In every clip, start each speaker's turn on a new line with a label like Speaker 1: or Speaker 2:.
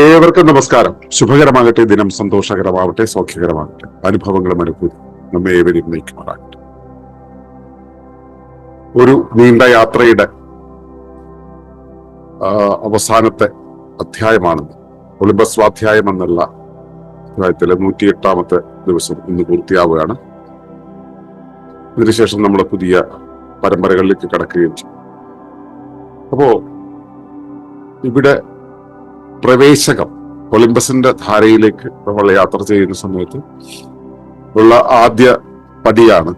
Speaker 1: ഏവർക്കും നമസ്കാരം. ശുഭകരമാകട്ടെ. ദിനം സന്തോഷകരമാവട്ടെ സൗഖ്യകരമാകട്ടെ. അനുഭവങ്ങളും അനുഭൂതി നമ്മെ ഏവരും നയിക്കുമാറാകട്ടെ. ഒരു നീണ്ട യാത്രയുടെ അവസാനത്തെ അധ്യായമാണെന്ന് ഒളിമ്പ സ്വാധ്യായം എന്നുള്ള അധ്യായത്തിലെ നൂറ്റിയെട്ടാമത്തെ ദിവസം ഇന്ന് പൂർത്തിയാവുകയാണ്. അതിനുശേഷം നമ്മൾ പുതിയ പരമ്പരകളിലേക്ക് കടക്കുകയും ചെയ്യും. അപ്പോ ഇവിടെ പ്രവേശകം ഒളിമ്പസിന്റെ ധാരയിലേക്ക് നമ്മൾ യാത്ര ചെയ്യുന്ന സമയത്ത് ഉള്ള ആദ്യ പടിയാണ്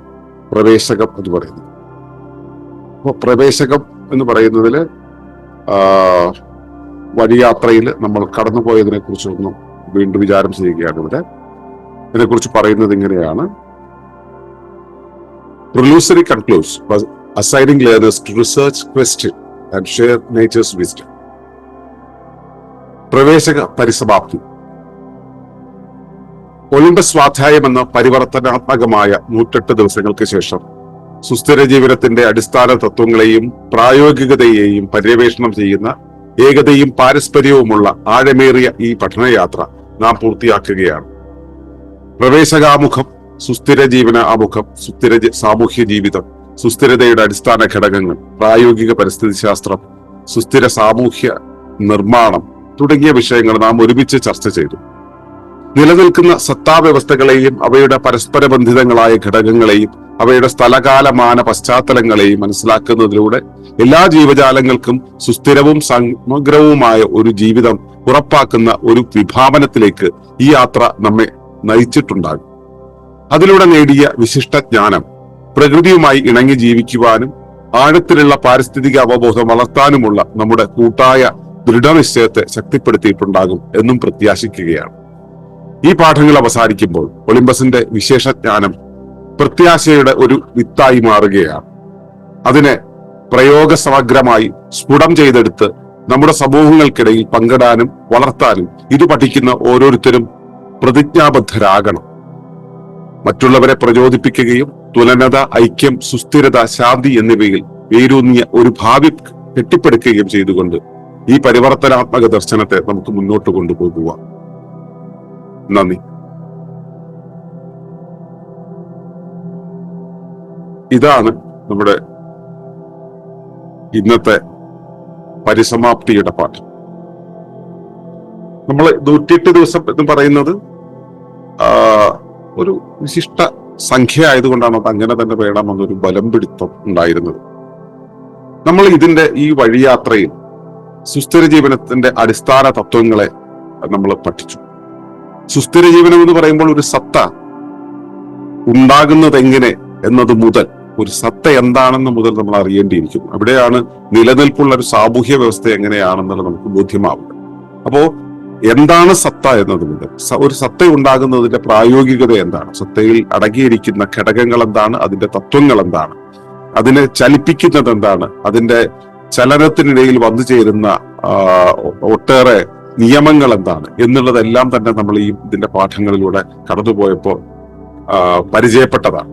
Speaker 1: പ്രവേശകം എന്ന് പറയുന്നത്. അപ്പോൾ പ്രവേശകം എന്ന് പറയുന്നതിൽ വഴിയാത്രയിൽ നമ്മൾ കടന്നുപോയതിനെ കുറിച്ചൊന്നും വീണ്ടും വിചാരം ചെയ്യുകയാണ് ഇവിടെ. ഇതിനെക്കുറിച്ച് പറയുന്നത് ഇങ്ങനെയാണ്. Preliminary concludes by assigning learners to research, question, and share nature's. പ്രവേശക പരിസമാപ്തി. ഒളിമ്പസ് സ്വാധ്യായം എന്ന പരിവർത്തനാത്മകമായ നൂറ്റെട്ട് ദിവസങ്ങൾക്ക് ശേഷം സുസ്ഥിര ജീവിതത്തിന്റെ അടിസ്ഥാന തത്വങ്ങളെയും പ്രായോഗികതയെയും പര്യവേഷണം ചെയ്യുന്ന ഏകതയും പാരസ്പര്യവുമുള്ള ആഴമേറിയ ഈ പഠനയാത്ര നാം പൂർത്തിയാക്കുകയാണ്. പ്രവേശകാമുഖം സുസ്ഥിര ജീവന ആമുഖം സുസ്ഥിര സാമൂഹ്യ ജീവിതം സുസ്ഥിരതയുടെ അടിസ്ഥാന ഘടകങ്ങൾ പ്രായോഗിക പരിസ്ഥിതി ശാസ്ത്രം സുസ്ഥിര സാമൂഹ്യ നിർമ്മാണം തുടങ്ങിയ വിഷയങ്ങൾ നാം ഒരുമിച്ച് ചർച്ച ചെയ്തു. നിലനിൽക്കുന്ന സത്താവ്യവസ്ഥകളെയും അവയുടെ പരസ്പര ബന്ധിതങ്ങളായ ഘടകങ്ങളെയും അവയുടെ സ്ഥലകാലമാന പശ്ചാത്തലങ്ങളെയും മനസ്സിലാക്കുന്നതിലൂടെ എല്ലാ ജീവജാലങ്ങൾക്കും സുസ്ഥിരവും സമഗ്രവുമായ ഒരു ജീവിതം ഉറപ്പാക്കുന്ന ഒരു വിഭാവനത്തിലേക്ക് ഈ യാത്ര നമ്മെ നയിച്ചിട്ടുണ്ടാകും. അതിലൂടെ നേടിയ വിശിഷ്ട ജ്ഞാനം പ്രകൃതിയുമായി ഇണങ്ങി ജീവിക്കുവാനും ആഴത്തിലുള്ള പാരിസ്ഥിതിക അവബോധം വളർത്താനുമുള്ള നമ്മുടെ കൂട്ടായ ദൃഢനിശ്ചയത്തെ ശക്തിപ്പെടുത്തിയിട്ടുണ്ടാകും എന്നും പ്രത്യാശിക്കുകയാണ്. ഈ പാഠങ്ങൾ അവസാനിക്കുമ്പോൾ ഒളിമ്പസിന്റെ വിശേഷ ജ്ഞാനം പ്രത്യാശയുടെ ഒരു വിത്തായി മാറുകയാണ്. അതിനെ പ്രയോഗസമഗ്രമായി സ്ഫുടം ചെയ്തെടുത്ത് നമ്മുടെ സമൂഹങ്ങൾക്കിടയിൽ പങ്കിടാനും വളർത്താനും ഇത് പഠിക്കുന്ന ഓരോരുത്തരും പ്രതിജ്ഞാബദ്ധരാകണം. മറ്റുള്ളവരെ പ്രചോദിപ്പിക്കുകയും തുലനത ഐക്യം സുസ്ഥിരത ശാന്തി എന്നിവയിൽ വേരൂന്നിയ ഒരു ഭാവി കെട്ടിപ്പടുക്കുകയും ചെയ്തുകൊണ്ട് ഈ പരിവർത്തനാത്മക ദർശനത്തെ നമുക്ക് മുന്നോട്ട് കൊണ്ടുപോകുക നന്ദി. ഇതാണ് നമ്മുടെ ഇന്നത്തെ പരിസമാപ്തിയുടെ പാഠം നമ്മൾ നൂറ്റിയെട്ട് ദിവസം എന്ന് പറയുന്നത് ഒരു വിശിഷ്ട സംഖ്യ ആയതുകൊണ്ടാണ് അത് അങ്ങനെ തന്നെ വേണമെന്നൊരു ബലം പിടിത്തം ഉണ്ടായിരുന്നത്. നമ്മൾ ഇതിന്റെ ഈ വഴിയാത്രയിൽ സുസ്ഥിര ജീവനത്തിന്റെ അടിസ്ഥാന തത്വങ്ങളെ നമ്മൾ പഠിച്ചു. സുസ്ഥിര ജീവനം എന്ന് പറയുമ്പോൾ ഒരു സത്ത ഉണ്ടാകുന്നത് എങ്ങനെ എന്നത് മുതൽ ഒരു സത്ത എന്താണെന്ന് മുതൽ നമ്മൾ അറിയേണ്ടിയിരിക്കുന്നു. അവിടെയാണ് നിലനിൽപ്പുള്ള ഒരു സാമൂഹ്യ വ്യവസ്ഥ എങ്ങനെയാണെന്നുള്ളത് നമുക്ക് ബോധ്യമാവുക അപ്പോ എന്താണ് സത്ത എന്നത് മുതൽ? ഒരു സത്ത ഉണ്ടാകുന്നതിന്റെ പ്രായോഗികത എന്താണ്? സത്തയിൽ അടങ്ങിയിരിക്കുന്ന ഘടകങ്ങൾ എന്താണ് അതിന്റെ തത്വങ്ങൾ എന്താണ് അതിനെ ചലിപ്പിക്കുന്നത് എന്താണ്? അതിന്റെ ചലനത്തിനിടയിൽ വന്നു ചേരുന്ന ഒട്ടേറെ നിയമങ്ങൾ എന്താണ് എന്നുള്ളതെല്ലാം തന്നെ നമ്മൾ ഈ ഇതിന്റെ പാഠങ്ങളിലൂടെ കടന്നുപോയപ്പോൾ പരിചയപ്പെട്ടതാണ്.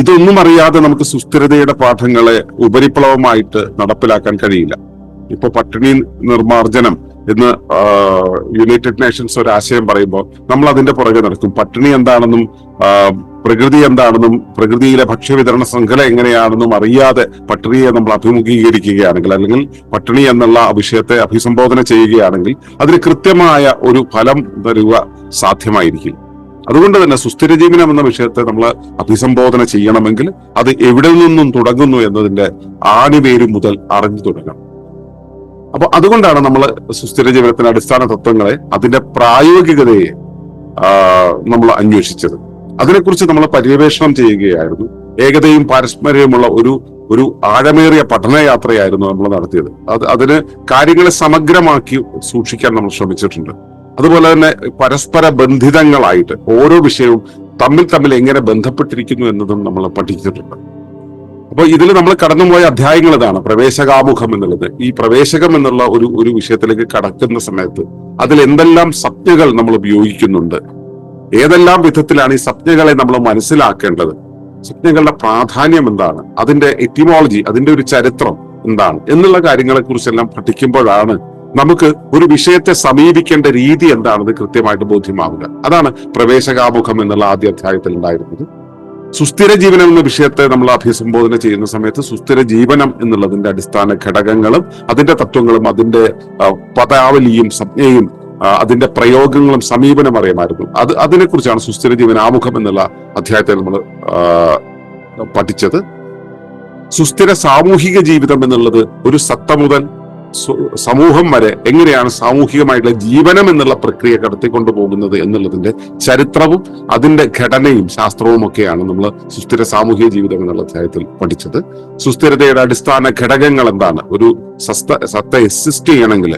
Speaker 1: ഇതൊന്നും അറിയാതെ നമുക്ക് സുസ്ഥിരതയുടെ പാഠങ്ങളെ ഉപരിപ്ലവമായിട്ട് നടപ്പിലാക്കാൻ കഴിയില്ല. ഇപ്പൊ പട്ടിണി നിർമാർജനം എന്ന് യുണൈറ്റഡ് നേഷൻസ് ഒരു ആശയം പറയുമ്പോൾ നമ്മൾ അതിന്റെ പുറകെ നടക്കും. പട്ടിണി എന്താണെന്നും പ്രകൃതി എന്താണെന്നും പ്രകൃതിയിലെ ഭക്ഷ്യവിതരണ ശൃംഖല എങ്ങനെയാണെന്നും അറിയാതെ പട്ടിണിയെ നമ്മൾ അഭിമുഖീകരിക്കുകയാണെങ്കിൽ അല്ലെങ്കിൽ പട്ടിണി എന്നുള്ള വിഷയത്തെ അഭിസംബോധന ചെയ്യുകയാണെങ്കിൽ അതിന് കൃത്യമായ ഒരു ഫലം തരുക സാധ്യമായിരിക്കും. അതുകൊണ്ട് തന്നെ സുസ്ഥിര ജീവനം എന്ന വിഷയത്തെ നമ്മൾ അഭിസംബോധന ചെയ്യണമെങ്കിൽ അത് എവിടെ നിന്നും തുടങ്ങുന്നു എന്നതിന്റെ ആണിവേര് മുതൽ അറിഞ്ഞു തുടങ്ങണം. അപ്പൊ അതുകൊണ്ടാണ് നമ്മൾ സുസ്ഥിര ജീവനത്തിന്റെ അടിസ്ഥാന തത്വങ്ങളെ അതിന്റെ പ്രായോഗികതയെ നമ്മൾ അന്വേഷിച്ചത്. അതിനെക്കുറിച്ച് നമ്മൾ പര്യവേഷണം ചെയ്യുകയായിരുന്നു. ഏകതയും പാരസ്പര്യമുള്ള ഒരു ഒരു ആഴമേറിയ പഠനയാത്രയായിരുന്നു നമ്മൾ നടത്തിയത്. അത് അതിന് കാര്യങ്ങളെ സമഗ്രമാക്കി സൂക്ഷിക്കാൻ നമ്മൾ ശ്രമിച്ചിട്ടുണ്ട്. അതുപോലെ തന്നെ പരസ്പര ബന്ധിതങ്ങളായിട്ട് ഓരോ വിഷയവും തമ്മിൽ തമ്മിൽ എങ്ങനെ ബന്ധപ്പെട്ടിരിക്കുന്നു എന്നതും നമ്മൾ പഠിച്ചിട്ടുണ്ട്. അപ്പൊ ഇതിൽ നമ്മൾ കടന്നുപോയ അധ്യായങ്ങൾ ഇതാണ്. പ്രവേശകാമുഖം എന്നുള്ളത്. ഈ പ്രവേശകം എന്നുള്ള ഒരു ഒരു വിഷയത്തിലേക്ക് കടക്കുന്ന സമയത്ത് അതിൽ എന്തെല്ലാം സംജ്ഞകൾ നമ്മൾ ഉപയോഗിക്കുന്നുണ്ട്? ഏതെല്ലാം വിധത്തിലാണ് ഈ സ്വപ്നങ്ങളെ നമ്മൾ മനസ്സിലാക്കേണ്ടത്? സ്വപ്നങ്ങളുടെ പ്രാധാന്യം എന്താണ്? അതിന്റെ എറ്റിമോളജി അതിന്റെ ഒരു ചരിത്രം എന്താണ്? എന്നുള്ള കാര്യങ്ങളെ കുറിച്ചെല്ലാം പഠിക്കുമ്പോഴാണ് നമുക്ക് ഒരു വിഷയത്തെ സമീപിക്കേണ്ട രീതി എന്താണെന്ന് കൃത്യമായിട്ട് ബോധ്യമാവുക. അതാണ് പ്രവേശകാമുഖം എന്നുള്ള ആദ്യ അധ്യായത്തിൽ ഉണ്ടായിരുന്നത്. സുസ്ഥിര ജീവനം എന്ന വിഷയത്തെ നമ്മൾ അഭിസംബോധന ചെയ്യുന്ന സമയത്ത് സുസ്ഥിര ജീവനം എന്നുള്ളതിന്റെ അടിസ്ഥാന ഘടകങ്ങളും അതിന്റെ തത്വങ്ങളും അതിന്റെ പദാവലിയും സംജ്ഞയും അതിന്റെ പ്രയോഗങ്ങളും സമീപനം അറിയാമായിരുന്നു. അത് അതിനെക്കുറിച്ചാണ് സുസ്ഥിര ജീവൻ ആമുഖം എന്നുള്ള അധ്യായത്തിൽ നമ്മൾ പഠിച്ചത്. സുസ്ഥിര സാമൂഹിക ജീവിതം എന്നുള്ളത് ഒരു സത്ത മുതൽ സമൂഹം വരെ എങ്ങനെയാണ് സാമൂഹികമായിട്ടുള്ള ജീവനം എന്നുള്ള പ്രക്രിയ കടത്തിക്കൊണ്ടു പോകുന്നത് എന്നുള്ളതിന്റെ ചരിത്രവും അതിന്റെ ഘടനയും ശാസ്ത്രവും ഒക്കെയാണ് നമ്മൾ സുസ്ഥിര സാമൂഹിക ജീവിതം എന്നുള്ള അധ്യായത്തിൽ പഠിച്ചത്. സുസ്ഥിരതയുടെ അടിസ്ഥാന ഘടകങ്ങൾ എന്താണ്? ഒരു സസ്ത സത്ത എക്സിസ്റ്റ് ചെയ്യണമെങ്കിൽ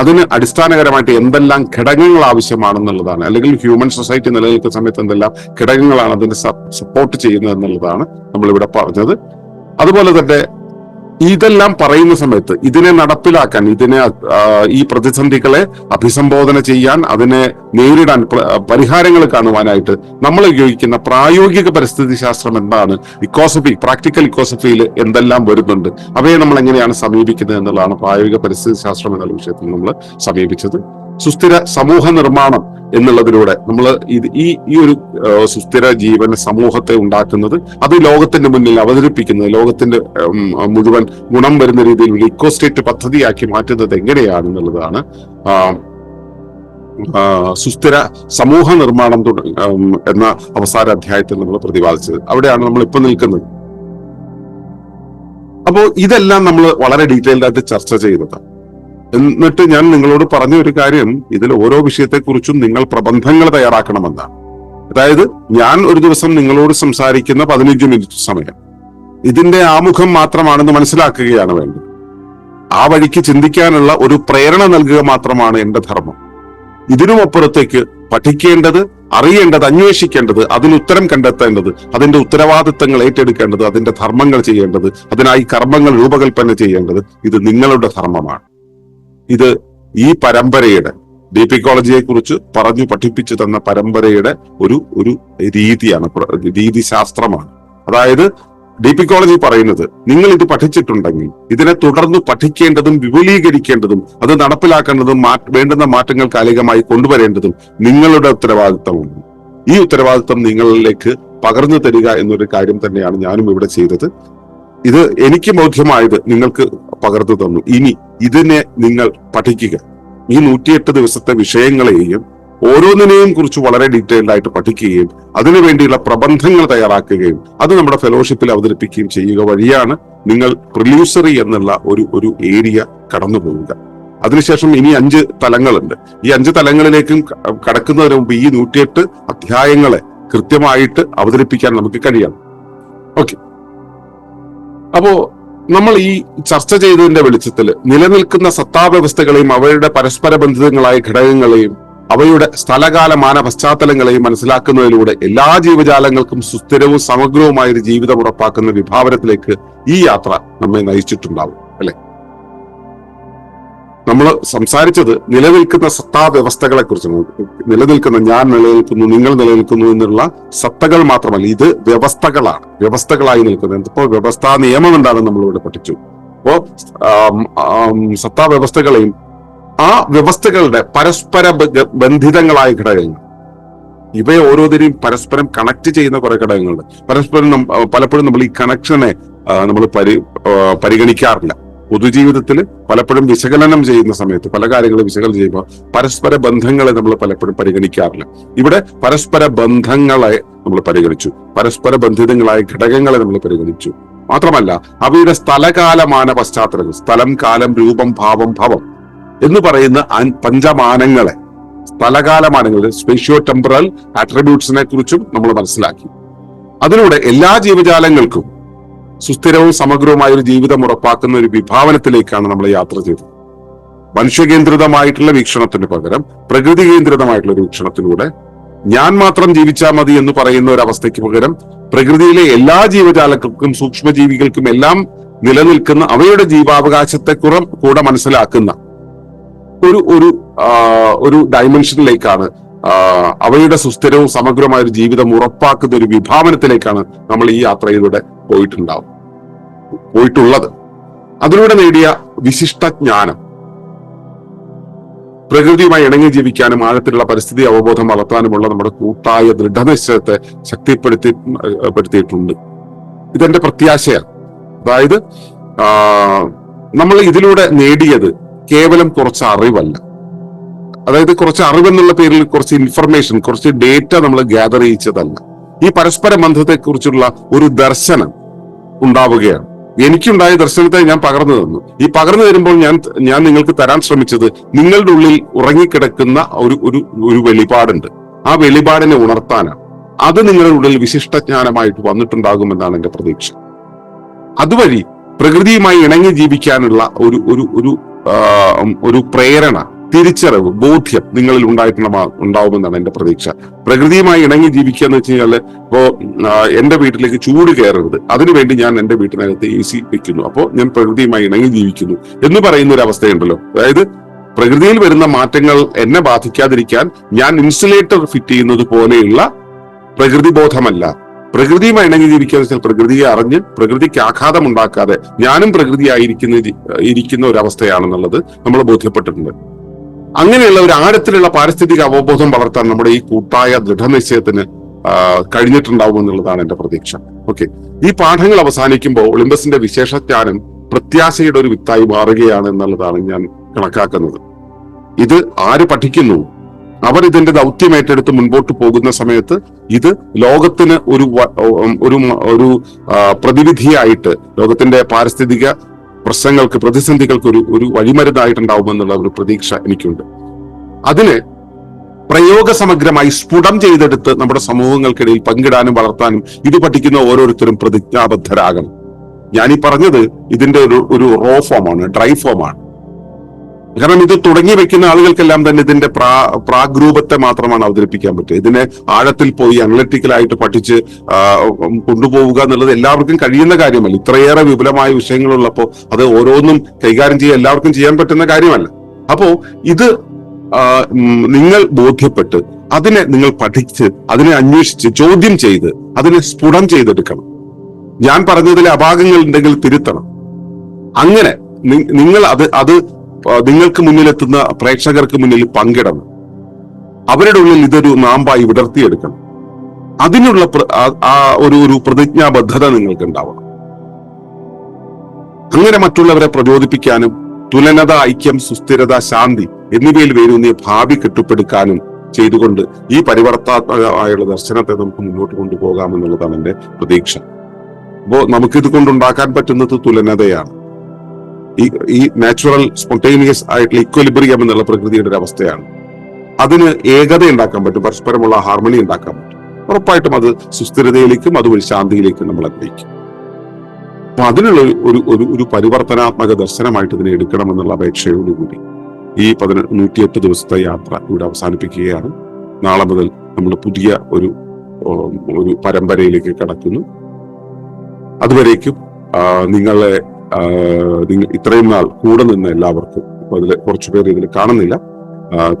Speaker 1: അതിന് അടിസ്ഥാനകരമായിട്ട് എന്തെല്ലാം ഘടകങ്ങൾ ആവശ്യമാണെന്നുള്ളതാണ്. അല്ലെങ്കിൽ ഹ്യൂമൻ സൊസൈറ്റി നിലനിൽക്കുന്ന സമയത്ത് എന്തെല്ലാം ഘടകങ്ങളാണ് അതിന് സപ്പോർട്ട് ചെയ്യുന്നത് എന്നുള്ളതാണ് നമ്മളിവിടെ പറഞ്ഞത്. അതുപോലെ തന്നെ ഇതെല്ലാം പറയുന്ന സമയത്ത് ഇതിനെ നടപ്പിലാക്കാൻ ഇതിനെ ഈ പ്രതിസന്ധികളെ അഭിസംബോധന ചെയ്യാൻ അതിനെ നേരിടാൻ പരിഹാരങ്ങൾ കാണുവാനായിട്ട് നമ്മൾ ഉപയോഗിക്കുന്ന പ്രായോഗിക പരിസ്ഥിതി ശാസ്ത്രം എന്താണ്? ഇക്കോസഫി പ്രാക്ടിക്കൽ ഇക്കോസഫിയിൽ എന്തെല്ലാം വരുന്നുണ്ട്? അവയെ നമ്മൾ എങ്ങനെയാണ് സമീപിക്കുന്നത് എന്നുള്ളതാണ് പ്രായോഗിക പരിസ്ഥിതി ശാസ്ത്രം എന്നുള്ള വിഷയത്തിൽ നമ്മൾ സമീപിച്ചത്. സുസ്ഥിര സമൂഹ നിർമ്മാണം എന്നുള്ളതിലൂടെ നമ്മൾ ഇത് ഈ ഈ ഒരു സുസ്ഥിര ജീവന സമൂഹത്തെ ഉണ്ടാക്കുന്നത് അത് ലോകത്തിന്റെ മുന്നിൽ അവതരിപ്പിക്കുന്നത് ലോകത്തിന്റെ മുഴുവൻ ഗുണം വരുന്ന രീതിയിൽ ഒരു ഇക്കോസ്റ്റേറ്റ് പദ്ധതിയാക്കി മാറ്റുന്നത് എങ്ങനെയാണെന്നുള്ളതാണ് സുസ്ഥിര സമൂഹ നിർമ്മാണം എന്ന അവസാന അധ്യായത്തിൽ നമ്മൾ പ്രതിപാദിച്ചത്. അവിടെയാണ് നമ്മൾ ഇപ്പൊ നിൽക്കുന്നത്. അപ്പോൾ ഇതെല്ലാം നമ്മൾ വളരെ ഡീറ്റെയിൽഡ് ആയിട്ട് ചർച്ച ചെയ്തതാണ്. എന്നിട്ട് ഞാൻ നിങ്ങളോട് പറഞ്ഞ ഒരു കാര്യം. ഇതിൽ ഓരോ വിഷയത്തെക്കുറിച്ചും നിങ്ങൾ പ്രബന്ധങ്ങൾ തയ്യാറാക്കണമെന്നാണ്. അതായത് ഞാൻ ഒരു ദിവസം നിങ്ങളോട് സംസാരിക്കുന്ന പതിനഞ്ച് മിനിറ്റ് സമയം. ഇതിന്റെ ആമുഖം മാത്രമാണെന്ന് മനസ്സിലാക്കുകയാണ് വേണ്ടത്. ആ വഴിക്ക് ചിന്തിക്കാനുള്ള ഒരു പ്രേരണ നൽകുക മാത്രമാണ് എന്റെ ധർമ്മം. ഇതിനുമപ്പുറത്തേക്ക് പഠിക്കേണ്ടത് അറിയേണ്ടത് അന്വേഷിക്കേണ്ടത് അതിന് ഉത്തരം കണ്ടെത്തേണ്ടത് അതിന്റെ ഉത്തരവാദിത്തങ്ങൾ ഏറ്റെടുക്കേണ്ടത് അതിന്റെ ധർമ്മങ്ങൾ ചെയ്യേണ്ടത് അതിനായി കർമ്മങ്ങൾ രൂപകൽപ്പന ചെയ്യേണ്ടത് ഇത് നിങ്ങളുടെ ധർമ്മമാണ്. ഇത് ഈ പരമ്പരയുടെ ഡീപിക്കോളജിയെ കുറിച്ച് പറഞ്ഞു പഠിപ്പിച്ചു തന്ന പരമ്പരയുടെ ഒരു ഒരു രീതിയാണ് രീതി ശാസ്ത്രമാണ് അതായത് ഡീപിക്കോളജി പറയുന്നത് നിങ്ങൾ ഇത് പഠിച്ചിട്ടുണ്ടെങ്കിൽ ഇതിനെ തുടർന്ന് പഠിക്കേണ്ടതും വിപുലീകരിക്കേണ്ടതും അത് നടപ്പിലാക്കേണ്ടതും വേണ്ടുന്ന മാറ്റങ്ങൾ കാലികമായി കൊണ്ടുവരേണ്ടതും നിങ്ങളുടെ ഉത്തരവാദിത്തമാണ്. ഈ ഉത്തരവാദിത്തം നിങ്ങളിലേക്ക് പകർന്നു തരിക എന്നൊരു കാര്യം തന്നെയാണ് ഞാനും ഇവിടെ ചെയ്തത്. ഇത് എനിക്ക് ബോധ്യമായത് നിങ്ങൾക്ക് പകർന്നു തന്നു. ഇനി ഇതിനെ നിങ്ങൾ പഠിക്കുക. ഈ നൂറ്റിയെട്ട് ദിവസത്തെ വിഷയങ്ങളെയും ഓരോന്നിനെയും കുറിച്ച് വളരെ ഡീറ്റെയിൽഡ് ആയിട്ട് പഠിക്കുകയും അതിനുവേണ്ടിയുള്ള പ്രബന്ധങ്ങൾ തയ്യാറാക്കുകയും അത് നമ്മുടെ ഫെലോഷിപ്പിൽ അവതരിപ്പിക്കുകയും ചെയ്യുക വഴിയാണ് നിങ്ങൾ പ്രിലൂസറി എന്നുള്ള ഒരു ഒരു ഏരിയ കടന്നു പോവുക. അതിനുശേഷം ഇനി അഞ്ച് തലങ്ങളുണ്ട്. ഈ അഞ്ച് തലങ്ങളിലേക്കും കടക്കുന്നതിന് മുമ്പ് ഈ നൂറ്റിയെട്ട് അധ്യായങ്ങളെ കൃത്യമായിട്ട് അവതരിപ്പിക്കാൻ നമുക്ക് കഴിയണം. ഓക്കെ അപ്പോ നമ്മൾ ഈ ചർച്ച ചെയ്തതിന്റെ വെളിച്ചത്തിൽ നിലനിൽക്കുന്ന സത്താവ്യവസ്ഥകളെയും അവയുടെ പരസ്പര ബന്ധിതങ്ങളായ ഘടകങ്ങളെയും അവയുടെ സ്ഥലകാല മാന പശ്ചാത്തലങ്ങളെയും മനസ്സിലാക്കുന്നതിലൂടെ എല്ലാ ജീവജാലങ്ങൾക്കും സുസ്ഥിരവും സമഗ്രവുമായ ഒരു ജീവിതം ഉറപ്പാക്കുന്ന വിഭാവനത്തിലേക്ക് ഈ യാത്ര നമ്മെ നയിച്ചിട്ടുണ്ടാവും അല്ലെ? നമ്മൾ സംസാരിച്ചത് നിലനിൽക്കുന്ന സത്താ വ്യവസ്ഥകളെ കുറിച്ചാണ് നിലനിൽക്കുന്ന ഞാൻ നിലനിൽക്കുന്നു നിങ്ങൾ നിലനിൽക്കുന്നു എന്നുള്ള സത്തകൾ മാത്രമല്ല ഇത് വ്യവസ്ഥകളാണ്. വ്യവസ്ഥകളായി നിൽക്കുന്നത്. ഇപ്പോ വ്യവസ്ഥാ നിയമം എന്താണെന്ന് നമ്മളിവിടെ പഠിച്ചു. അപ്പോ സത്താ വ്യവസ്ഥകളെയും ആ വ്യവസ്ഥകളുടെ പരസ്പര ബന്ധിതങ്ങളായ ഘടകങ്ങൾ. ഇവയെ ഓരോന്നിനെയും പരസ്പരം കണക്ട് ചെയ്യുന്ന കുറെ ഘടകങ്ങളുണ്ട്. പരസ്പരം പലപ്പോഴും നമ്മൾ ഈ കണക്ഷനെ നമ്മൾ പരി പരിഗണിക്കാറില്ല. പൊതുജീവിതത്തിൽ പലപ്പോഴും വിശകലനം ചെയ്യുന്ന സമയത്ത് പല കാര്യങ്ങളും വിശകലനം ചെയ്യുമ്പോൾ പരസ്പര ബന്ധങ്ങളെ നമ്മൾ പലപ്പോഴും പരിഗണിക്കാറില്ല. ഇവിടെ പരസ്പര ബന്ധങ്ങളെ നമ്മൾ പരിഗണിച്ചു. പരസ്പര ബന്ധിതങ്ങളായ ഘടകങ്ങളെ നമ്മൾ പരിഗണിച്ചു. മാത്രമല്ല അവയുടെ സ്ഥലകാലമാന പശ്ചാത്തലങ്ങൾ സ്ഥലം കാലം രൂപം ഭാവം ഭവം എന്ന് പറയുന്ന പഞ്ചമാനങ്ങളെ സ്ഥലകാലമാനങ്ങൾ സ്പേഷ്യോ ടെമ്പറൽ ആട്രിബ്യൂട്ട്സിനെ കുറിച്ചും നമ്മൾ മനസ്സിലാക്കി. അതിലൂടെ എല്ലാ ജീവജാലങ്ങൾക്കും സുസ്ഥിരവും സമഗ്രവുമായ ഒരു ജീവിതം ഉറപ്പാക്കുന്ന ഒരു വിഭാവനത്തിലേക്കാണ് നമ്മൾ യാത്ര ചെയ്തത്. മനുഷ്യകേന്ദ്രിതമായിട്ടുള്ള വീക്ഷണത്തിന് പകരം പ്രകൃതി കേന്ദ്രിതമായിട്ടുള്ള ഒരു വീക്ഷണത്തിലൂടെ ഞാൻ മാത്രം ജീവിച്ചാൽ മതി എന്ന് പറയുന്ന ഒരു അവസ്ഥയ്ക്ക് പകരം പ്രകൃതിയിലെ എല്ലാ ജീവജാലങ്ങൾക്കും സൂക്ഷ്മജീവികൾക്കും എല്ലാം നിലനിൽക്കുന്ന അവയുടെ ജീവാവകാശത്തെ കുറം കൂടെ മനസ്സിലാക്കുന്ന ഒരു ഒരു ഒരു ഡയമെൻഷനിലേക്കാണ് അവയുടെ സുസ്ഥിരവും സമഗ്രമായ ഒരു ജീവിതം ഉറപ്പാക്കുന്ന ഒരു വിഭാവനത്തിലേക്കാണ് നമ്മൾ ഈ യാത്രയിലൂടെ പോയിട്ടുണ്ടാവും പോയിട്ടുള്ളത്. അതിലൂടെ നേടിയ വിശിഷ്ട ജ്ഞാനം. പ്രകൃതിയുമായി ഇണങ്ങി ജീവിക്കാനും ആഴത്തിലുള്ള പരിസ്ഥിതി അവബോധം വളർത്താനുമുള്ള നമ്മുടെ കൂട്ടായ ദൃഢനിശ്ചയത്തെ ശക്തിപ്പെടുത്തി പെടുത്തിയിട്ടുണ്ട്. ഇതെന്റെ പ്രത്യാശയാണ്. അതായത് നമ്മൾ ഇതിലൂടെ നേടിയത് കേവലം കുറച്ച് അറിവല്ല അതായത് കുറച്ച് അറിവെന്നുള്ള പേരിൽ കുറച്ച് ഇൻഫർമേഷൻ കുറച്ച് ഡേറ്റ നമ്മൾ ഗ്യാദർ ചെയ്യിച്ചതല്ല. ഈ പരസ്പര ബന്ധത്തെ കുറിച്ചുള്ള ഒരു ദർശനം ഉണ്ടാവുകയാണ്. എനിക്കുണ്ടായ ദർശനത്തെ ഞാൻ പകർന്നു തന്നു. ഈ പകർന്നു തരുമ്പോൾ ഞാൻ ഞാൻ നിങ്ങൾക്ക് തരാൻ ശ്രമിച്ചത് നിങ്ങളുടെ ഉള്ളിൽ ഉറങ്ങിക്കിടക്കുന്ന ഒരു ഒരു ഒരു വെളിപാടുണ്ട്. ആ വെളിപാടിനെ ഉണർത്താനാണ്. അത് നിങ്ങളുടെ ഉള്ളിൽ വിശിഷ്ടജ്ഞാനമായിട്ട് വന്നിട്ടുണ്ടാകുമെന്നാണ് എന്റെ പ്രതീക്ഷ. അതുവഴി പ്രകൃതിയുമായി ഇണങ്ങി ജീവിക്കാനുള്ള ഒരു ഒരു ഒരു പ്രേരണ തിരിച്ചറിവ് ബോധ്യം നിങ്ങളിൽ ഉണ്ടായിട്ടുള്ള ഉണ്ടാവുമെന്നാണ് എന്റെ പ്രതീക്ഷ. പ്രകൃതിയുമായി ഇണങ്ങി ജീവിക്കുക എന്ന് വെച്ച് കഴിഞ്ഞാൽ ഇപ്പോ എന്റെ വീട്ടിലേക്ക് ചൂട് കയറരുത്. അതിനുവേണ്ടി ഞാൻ എന്റെ വീട്ടിനകത്ത് എ സി വെക്കുന്നു. അപ്പോ ഞാൻ പ്രകൃതിയുമായി ഇണങ്ങി ജീവിക്കുന്നു എന്ന് പറയുന്ന ഒരു അവസ്ഥയുണ്ടല്ലോ അതായത് പ്രകൃതിയിൽ വരുന്ന മാറ്റങ്ങൾ എന്നെ ബാധിക്കാതിരിക്കാൻ ഞാൻ ഇൻസുലേറ്റർ ഫിറ്റ് ചെയ്യുന്നത് പോലെയുള്ള പ്രകൃതി ബോധമല്ല പ്രകൃതിയുമായി ഇണങ്ങി ജീവിക്കുക വെച്ചാൽ പ്രകൃതിയെ അറിഞ്ഞ് പ്രകൃതിക്ക് ആഘാതം ഉണ്ടാക്കാതെ ഞാനും പ്രകൃതിയായിരിക്കുന്ന ഇരിക്കുന്ന ഒരു നമ്മൾ ബോധ്യപ്പെട്ടിട്ടുണ്ട്. അങ്ങനെയുള്ള ഒരു ആഴത്തിലുള്ള പാരിസ്ഥിതിക അവബോധം വളർത്താൻ നമ്മുടെ ഈ കൂട്ടായ ദൃഢനിശ്ചയത്തിന് കഴിഞ്ഞിട്ടുണ്ടാവും എന്നുള്ളതാണ് എന്റെ പ്രതീക്ഷ. ഓക്കെ. ഈ പാഠങ്ങൾ അവസാനിക്കുമ്പോൾ ഒളിമ്പസിന്റെ വിശേഷജ്ഞാനം പ്രത്യാശയുടെ ഒരു വിത്തായി മാറുകയാണ് എന്നുള്ളതാണ് ഞാൻ കണക്കാക്കുന്നത്. ഇത് ആര് പഠിക്കുന്നു? അവർ ഇതിന്റെ ദൗത്യം ഏറ്റെടുത്ത് മുൻപോട്ട് പോകുന്ന സമയത്ത് ഇത് ലോകത്തിന് ഒരു ഒരു ഒരു പ്രതിവിധിയായിട്ട് ലോകത്തിന്റെ പാരിസ്ഥിതിക പ്രശ്നങ്ങൾക്ക് പ്രതിസന്ധികൾക്ക് ഒരു ഒരു വഴിമരുന്നായിട്ടുണ്ടാവുമെന്നുള്ള ഒരു പ്രതീക്ഷ എനിക്കുണ്ട്. അതിന് പ്രയോഗസമഗ്രമായി സ്ഫുടം ചെയ്തെടുത്ത് നമ്മുടെ സമൂഹങ്ങൾക്കിടയിൽ പങ്കിടാനും വളർത്താനും ഇത് പഠിക്കുന്ന ഓരോരുത്തരും പ്രതിജ്ഞാബദ്ധരാകണം. ഞാനീ പറഞ്ഞത് ഇതിന്റെ ഒരു ഒരു റോ ഫോമാണ് ഡ്രൈ ഫോമാണ് കാരണം ഇത് തുടങ്ങി വെക്കുന്ന ആളുകൾക്കെല്ലാം തന്നെ ഇതിന്റെ പ്രാ പ്രാഗ്രൂപത്തെ മാത്രമാണ് അവതരിപ്പിക്കാൻ പറ്റുക. ഇതിനെ ആഴത്തിൽ പോയി അനലറ്റിക്കലായിട്ട് പഠിച്ച് കൊണ്ടുപോവുക എന്നുള്ളത് എല്ലാവർക്കും കഴിയുന്ന കാര്യമല്ല. ഇത്രയേറെ വിപുലമായ വിഷയങ്ങളുള്ളപ്പോൾ അത് ഓരോന്നും കൈകാര്യം ചെയ്യാൻ എല്ലാവർക്കും ചെയ്യാൻ പറ്റുന്ന കാര്യമല്ല. അപ്പോ ഇത് നിങ്ങൾ ബോധ്യപ്പെട്ട് അതിനെ നിങ്ങൾ പഠിച്ച് അതിനെ അന്വേഷിച്ച് ചോദ്യം ചെയ്ത് അതിനെ സ്ഫുടം ചെയ്തെടുക്കണം. ഞാൻ പറഞ്ഞതിലെ അപാകങ്ങൾ ഉണ്ടെങ്കിൽ തിരുത്തണം. അങ്ങനെ നിങ്ങൾ അത് അത് നിങ്ങൾക്ക് മുന്നിലെത്തുന്ന പ്രേക്ഷകർക്ക് മുന്നിൽ പങ്കിടണം. അവരുടെ ഉള്ളിൽ ഇതൊരു നാമ്പായി വിടർത്തിയെടുക്കണം. അതിനുള്ള ആ- ഒരു ഒരു പ്രതിജ്ഞാബദ്ധത നിങ്ങൾക്ക് ഉണ്ടാവണം അങ്ങനെ മറ്റുള്ളവരെ പ്രചോദിപ്പിക്കാനും തുലനത ഐക്യം സുസ്ഥിരത ശാന്തി എന്നിവയിൽ വേരൂന്നിയ ഭാവി കെട്ടിപ്പടുക്കാനും ചെയ്തുകൊണ്ട് ഈ പരിവർത്താത്മകമായുള്ള ദർശനത്തെ നമുക്ക് മുന്നോട്ട് കൊണ്ടുപോകാമെന്നുള്ളതാണ് എന്റെ പ്രതീക്ഷ. അപ്പോ നമുക്കിത് കൊണ്ടുണ്ടാക്കാൻ പറ്റുന്നത് തുലനതയാണ്. ഈ ഈ നാച്ചുറൽ സ്പോണ്ടേനിയസ് ആയിട്ടുള്ള ഇക്വലിബ്രിയം എന്നുള്ള പ്രകൃതിയുടെ ഒരു അവസ്ഥയാണ്. അതിന് ഏകത ഉണ്ടാക്കാൻ പറ്റും പരസ്പരമുള്ള ഹാർമണി ഉണ്ടാക്കാൻ പറ്റും. ഉറപ്പായിട്ടും അത് സുസ്ഥിരതയിലേക്കും അതുവഴി ശാന്തിയിലേക്കും നമ്മളെ നയിക്കും. അപ്പൊ അതിനുള്ള ഒരു- ഒരു ഒരു പരിവർത്തനാത്മക ദർശനമായിട്ട് ഇതിനെ എടുക്കണമെന്നുള്ള അപേക്ഷയോടുകൂടി ഈ പതിന നൂറ്റിയെട്ട് ദിവസത്തെ യാത്ര ഇവിടെ അവസാനിപ്പിക്കുകയാണ്. നാളെ മുതൽ നമ്മൾ പുതിയ ഒരു ഒരു പരമ്പരയിലേക്ക് കടക്കുന്നു. അതുവരേക്കും നിങ്ങളെ നിങ്ങൾ ഇത്രയും നാൾ കൂടെ നിന്ന എല്ലാവർക്കും ഇപ്പൊ അതിൽ കുറച്ചു പേര് ഇതിൽ കാണുന്നില്ല.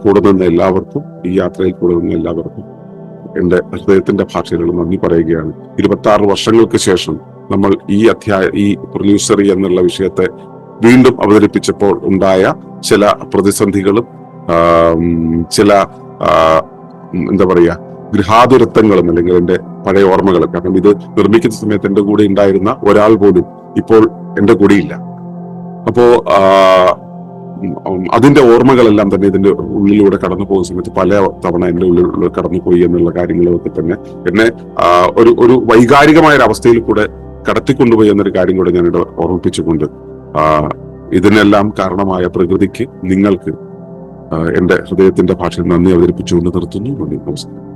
Speaker 1: കൂടെ നിന്ന എല്ലാവർക്കും ഈ യാത്രയിൽ കൂടെ നിന്ന എല്ലാവർക്കും എന്റെ ഹൃദയത്തിന്റെ ഭാഷയിലുള്ള നന്ദി പറയുകയാണ്. ഇരുപത്തി ആറ് വർഷങ്ങൾക്ക് ശേഷം നമ്മൾ ഈ അധ്യായ ഈ പ്രൊഡ്യൂസറി എന്നുള്ള വിഷയത്തെ വീണ്ടും അവതരിപ്പിച്ചപ്പോൾ ഉണ്ടായ ചില പ്രതിസന്ധികളും ചില എന്താ പറയാ ഗൃഹാതുരത്വങ്ങളും അല്ലെങ്കിൽ എന്റെ പഴയ ഓർമ്മകളും. കാരണം ഇത് നിർമ്മിക്കുന്ന സമയത്ത് എന്റെ കൂടെ ഉണ്ടായിരുന്ന ഒരാൾ പോലും ഇപ്പോൾ എന്റെ കൂടെയില്ല. അപ്പോ അതിന്റെ ഓർമ്മകളെല്ലാം തന്നെ ഇതിന്റെ ഉള്ളിലൂടെ കടന്നു പോകുന്ന സമയത്ത് പല തവണ എന്റെ ഉള്ളിലൂടെ കടന്നുപോയി എന്നുള്ള കാര്യങ്ങളൊക്കെ തന്നെ എന്നെ ഒരു ഒരു വൈകാരികമായ ഒരു അവസ്ഥയിൽ കൂടെ കടത്തിക്കൊണ്ടുപോയി എന്നൊരു കാര്യം കൂടെ ഞാനിവിടെ ഓർമ്മിപ്പിച്ചുകൊണ്ട് ഇതിനെല്ലാം കാരണമായ പ്രകൃതിക്ക് നിങ്ങൾക്ക് എന്റെ ഹൃദയത്തിന്റെ ഭാഷയിൽ നന്ദി അവതരിപ്പിച്ചുകൊണ്ട് നിർത്തുന്നു. നന്ദി. നമസ്കാരം.